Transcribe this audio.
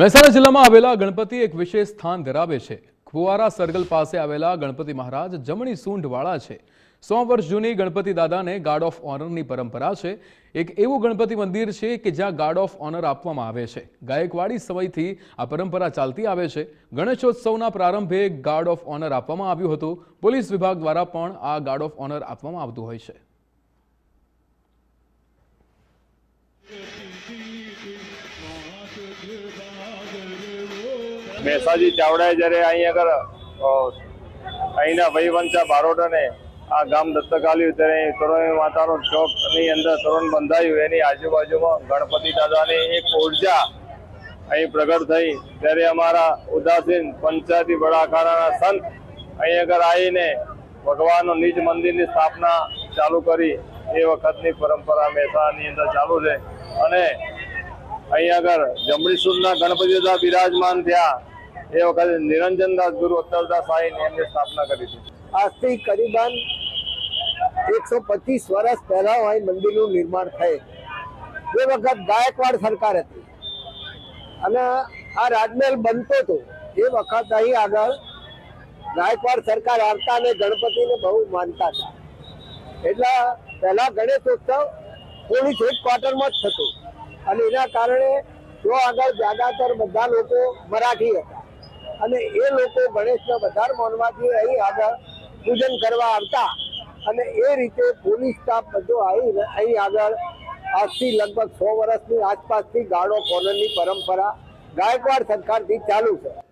મહેસાણા જિલ્લામાં આવેલા ગણપતિ એક વિશેષ સ્થાન ધરાવે છે. ફુવારા સર્કલ પાસે આવેલા ગણપતિ મહારાજ જમણી સૂંઢવાળા છે. સો વર્ષ જૂની ગણપતિ દાદાને ગાર્ડ ઓફ ઓનરની પરંપરા છે. એક એવું ગણપતિ મંદિર છે કે જ્યાં ગાર્ડ ઓફ ઓનર આપવામાં આવે છે. ગાયકવાડી સમયથી આ પરંપરા ચાલતી આવે છે. ગણેશોત્સવના પ્રારંભે ગાર્ડ ઓફ ઓનર આપવામાં આવ્યું હતું. પોલીસ વિભાગ દ્વારા પણ આ ગાર્ડ ઓફ ઓનર આપવામાં આવતું હોય છે. મેસાજી ચાવડાએ જ્યારે અહીં આગળ અહીંના વહીવંશા બારોટને આ ગામ દત્તક આવ્યું ત્યારે તોરણી માતાનો ચોકની અંદર તરુણ બંધાયું. એની આજુબાજુમાં ગણપતિ દાદાની એક ઊર્જા અહીં પ્રગટ થઈ. ત્યારે અમારા ઉદાસીન પંચાયતી બડા અખાડાના સંત અહીં આગળ આવીને ભગવાનનો નિજ મંદિરની સ્થાપના ચાલુ કરી. એ વખતની પરંપરા મહેસાણાની અંદર ચાલુ છે. અને અહીં આગળ જમણી સુરના ગણપતિ દાદા બિરાજમાન થયા. એ વખતે નિરંજનદાસ ગુરુ અત્તરદાસ સાહેબ એમની સ્થાપના કરી હતી. આજથી કરીબન એકસો પચીસ વર્ષ પહેલા અહીં મંદિરનું નિર્માણ થયું એ વખત ગાયકવાડ સરકાર હતી. અને આ રાજમહેલ બનતો હતો. એ વખત અહીં આગળ ગાયકવાડ સરકાર આવતા અને ગણપતિને બહુ માનતા હતા. એટલે પહેલા ગણેશોત્સવ પોલીસ હેડક્વાર્ટરમાં જ થતો. અને એના કારણે જો આગળ જ્યાદાતર બધા લોકો મરાઠી હતા. અને એ લોકો ગણેશને વધારે માનવાથી અહીં આગળ પૂજન કરવા આવતા. અને એ રીતે પોલીસ સ્ટાફ બધો અહીં અહીં આગળ આજથી લગભગ સો વર્ષની આસપાસથી ગાળો ઓફ પરંપરા ગાયકવાડ સરકારથી ચાલુ છે.